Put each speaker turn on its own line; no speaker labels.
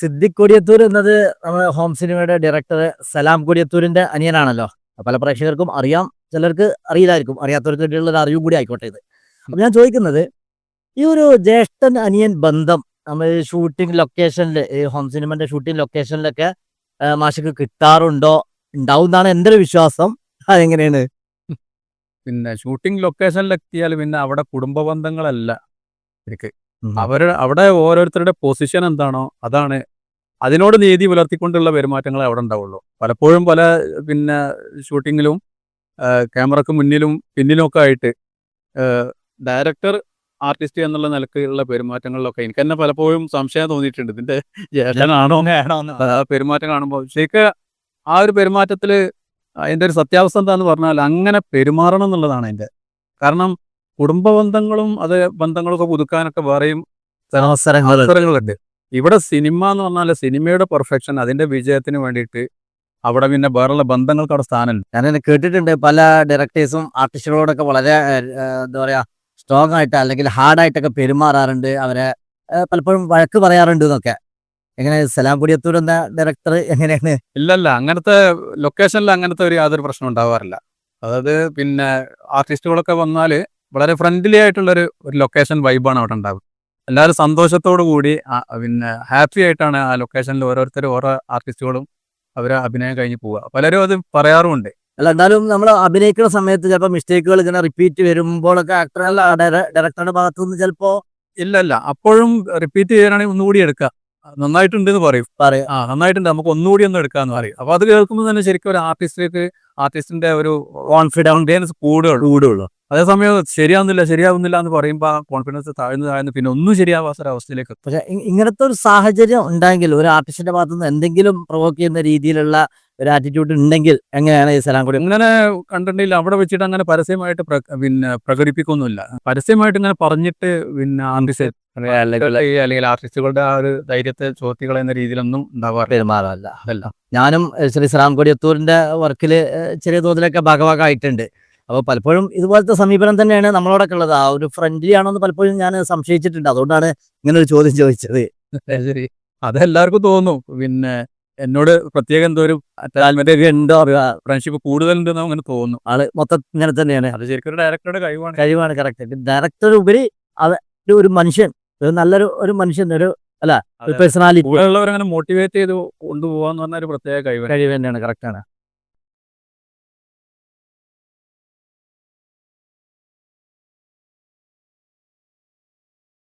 സിദ്ദിഖ് കൊടിയത്തൂർ എന്നത് നമ്മുടെ ഹോം സിനിമയുടെ ഡയറക്ടർ സലാം കൊടിയത്തൂരിന്റെ അനിയനാണല്ലോ. പല പ്രേക്ഷകർക്കും അറിയാം. ചിലർക്ക് അറിയില്ലായിരിക്കും. അറിയാത്തവർക്ക് വേണ്ടിയുള്ള ഒരു അറിവും കൂടി ആയിക്കോട്ടെ ഇത്. അപ്പൊ ഞാൻ ചോദിക്കുന്നത് ഈ ഒരു ജ്യേഷ്ഠൻ അനിയൻ ബന്ധം നമ്മൾ ഷൂട്ടിംഗ് ലൊക്കേഷനിൽ ഈ ഹോം സിനിമന്റെ ഷൂട്ടിംഗ് ലൊക്കേഷനിലൊക്കെ മാഷക്ക് കിട്ടാറുണ്ടോ? ഉണ്ടാവും എന്നാണ് എന്റെ ഒരു വിശ്വാസം. അതെങ്ങനെയാണ്?
പിന്നെ ഷൂട്ടിംഗ് ലൊക്കേഷനിലെത്തിയാൽ പിന്നെ അവിടെ കുടുംബ ബന്ധങ്ങളല്ല ശരിക്ക്
ഉം.
അവർ അവിടെ ഓരോരുത്തരുടെ പൊസിഷൻ എന്താണോ അതാണ്. അതിനോട് നീതി പുലർത്തിക്കൊണ്ടുള്ള പെരുമാറ്റങ്ങളെ അവിടെ ഉണ്ടാവുള്ളൂ. പലപ്പോഴും പല പിന്നെ ഷൂട്ടിങ്ങിലും ക്യാമറക്ക് മുന്നിലും പിന്നിലും ഒക്കെ ആയിട്ട് ഡയറക്ടർ ആർട്ടിസ്റ്റ് എന്നുള്ള നിലക്കുള്ള പെരുമാറ്റങ്ങളിലൊക്കെ എനിക്ക് തന്നെ പലപ്പോഴും സംശയം തോന്നിയിട്ടുണ്ട്. ഇതിന്റെ ജേഷനാണോ പെരുമാറ്റം കാണുമ്പോൾ ശരിക്ക് ആ ഒരു പെരുമാറ്റത്തിൽ അതിന്റെ ഒരു സത്യാവസ്ഥ എന്താന്ന് പറഞ്ഞാൽ അങ്ങനെ പെരുമാറണം എന്നുള്ളതാണ് അതിന്റെ കാരണം കുടുംബ ബന്ധങ്ങളും അത് ബന്ധങ്ങളൊക്കെ പുതുക്കാനൊക്കെ വേറെയും അവസരങ്ങളുണ്ട്. ഇവിടെ സിനിമ എന്ന് പറഞ്ഞാൽ സിനിമയുടെ പെർഫെക്ഷൻ അതിന്റെ വിജയത്തിന് വേണ്ടിയിട്ട് അവിടെ പിന്നെ വേറെയുള്ള ബന്ധങ്ങൾക്ക് അവിടെ സ്ഥാനമില്ല
ഞാൻ കേട്ടിട്ടുണ്ട് പല ഡയറക്ടേഴ്സും ആർട്ടിസ്റ്റുകളോടൊക്കെ വളരെ എന്താ പറയാ സ്ട്രോങ് ആയിട്ട് അല്ലെങ്കിൽ ഹാർഡായിട്ടൊക്കെ പെരുമാറാറുണ്ട്. അവരെ പലപ്പോഴും വഴക്ക് പറയാറുണ്ട് എന്നൊക്കെ. എങ്ങനെ സലാം പുടിയത്തൂർ എന്ന ഡയറക്ടർ എങ്ങനെയാണ്?
ഇല്ലല്ല അങ്ങനത്തെ ലൊക്കേഷനിൽ അങ്ങനത്തെ ഒരു യാതൊരു പ്രശ്നം ഉണ്ടാവാറില്ല. അതായത് പിന്നെ ആർട്ടിസ്റ്റുകളൊക്കെ വന്നാൽ വളരെ ഫ്രണ്ട്ലി ആയിട്ടുള്ളൊരു ഒരു ലൊക്കേഷൻ വൈബാണ് അവിടെ ഉണ്ടാവുക. എല്ലാവരും സന്തോഷത്തോടു കൂടി പിന്നെ ഹാപ്പി ആയിട്ടാണ് ആ ലൊക്കേഷനിൽ ഓരോരുത്തരും ഓരോ ആർട്ടിസ്റ്റുകളും അവർ അഭിനയം കഴിഞ്ഞ് പോവുക. പലരും അത് പറയാറുമുണ്ട്.
അല്ല എന്നാലും നമ്മൾ അഭിനയിക്കുന്ന സമയത്ത് ചിലപ്പോൾ മിസ്റ്റേക്കുകൾ ഇങ്ങനെ റിപ്പീറ്റ് വരുമ്പോഴൊക്കെ ആക്ടർ ഡയറക്ടറുടെ ഭാഗത്തു നിന്ന് ചിലപ്പോൾ
ഇല്ല ഇല്ല അപ്പോഴും റിപ്പീറ്റ് ചെയ്യാനാണെങ്കിൽ ഒന്നുകൂടി എടുക്കുക. നന്നായിട്ടുണ്ട് എന്ന് പറയും.
പറയും.
ആ നന്നായിട്ടുണ്ട്. നമുക്ക് ഒന്നുകൂടി ഒന്ന് എടുക്കാന്ന് പറയും. അപ്പൊ അത് കേൾക്കുമ്പോൾ തന്നെ ശരിക്കും ഒരു ആർട്ടിസ്റ്റിലേക്ക് ആർട്ടിസ്റ്റിന്റെ ഒരു കോൺഫിഡൻസ് കൂടുകയുള്ളൂ
കൂടുള്ളൂ
അതേസമയം ശരിയാവുന്നില്ല ശരിയാവുന്നില്ല എന്ന് പറയുമ്പോൾ ആ കോൺഫിഡൻസ് താഴ്ന്നു താഴ്ന്നു പിന്നെ ഒന്നും ശരിയാവാത്ത അവസ്ഥയിലേക്ക്.
പക്ഷെ ഇങ്ങനത്തെ ഒരു സാഹചര്യം ഉണ്ടെങ്കിൽ ഒരു ആർട്ടിസ്റ്റിന്റെ ഭാഗത്തു നിന്ന് എന്തെങ്കിലും പ്രൊവോക്ക് ചെയ്യുന്ന രീതിയിലുള്ള ഒരു ആറ്റിറ്റ്യൂഡ് ഉണ്ടെങ്കിൽ എങ്ങനെയാണ് ഈ സ്ഥലം കൂടി?
ഇങ്ങനെ കണ്ടിട്ടില്ല അവിടെ വെച്ചിട്ട് അങ്ങനെ പരസ്യമായിട്ട് പിന്നെ പ്രകടിപ്പിക്കൊന്നുമില്ല. പരസ്യമായിട്ട് ഇങ്ങനെ പറഞ്ഞിട്ട് പിന്നെ ആർട്ടിസ്റ്റ് അല്ലെങ്കിൽ ആർട്ടിസ്റ്റുകളുടെ ആ ഒരു ധൈര്യത്തെ ചോദ്യങ്ങൾ എന്ന രീതിയിലൊന്നും ഉണ്ടാവാറില്ല.
പെരുമാറല്ല
അതല്ല.
ഞാനും ശ്രീ ശ്രാം കൊടിയത്തൂരിന്റെ വർക്കിൽ ചെറിയ തോതിലൊക്കെ ഭാഗഭാഗമായിട്ടുണ്ട് അപ്പോൾ പലപ്പോഴും ഇതുപോലത്തെ സമീപനം തന്നെയാണ് നമ്മളോടൊക്കെ ഉള്ളത്. ആ ഒരു ഫ്രണ്ട്ലി ആണോന്ന് പലപ്പോഴും ഞാൻ സംശയിച്ചിട്ടുണ്ട്. അതുകൊണ്ടാണ് ഇങ്ങനെ ഒരു ചോദ്യം ചോദിച്ചത്.
ശരി. അതെല്ലാവർക്കും തോന്നും. പിന്നെ എന്നോട് പ്രത്യേകം എന്തോ ഒരു
ഉണ്ടോ?
ഫ്രണ്ട്ഷിപ്പ് കൂടുതലുണ്ടെന്ന് അങ്ങനെ തോന്നും.
ആൾ മൊത്തം ഇങ്ങനെ തന്നെയാണ്.
അത് ശരിക്കും ഒരു ഡയറക്ടറുടെ കഴിവാണ്.
കഴിവാണ് കറക്റ്റ് ഡയറക്ടർ ഉപരി അത് ഒരു- മനുഷ്യൻ. ഒരു നല്ലൊരു ഒരു മനുഷ്യൻ ഒരു അല്ല. പേഴ്സണാലിറ്റി
ഉള്ളവരങ്ങനെ മോട്ടിവേറ്റ് ചെയ്ത് കൊണ്ടുപോകാന്ന് പറഞ്ഞ ഒരു പ്രത്യേക കഴിവ്.
കഴിവ് തന്നെയാണ് കറക്റ്റാണ്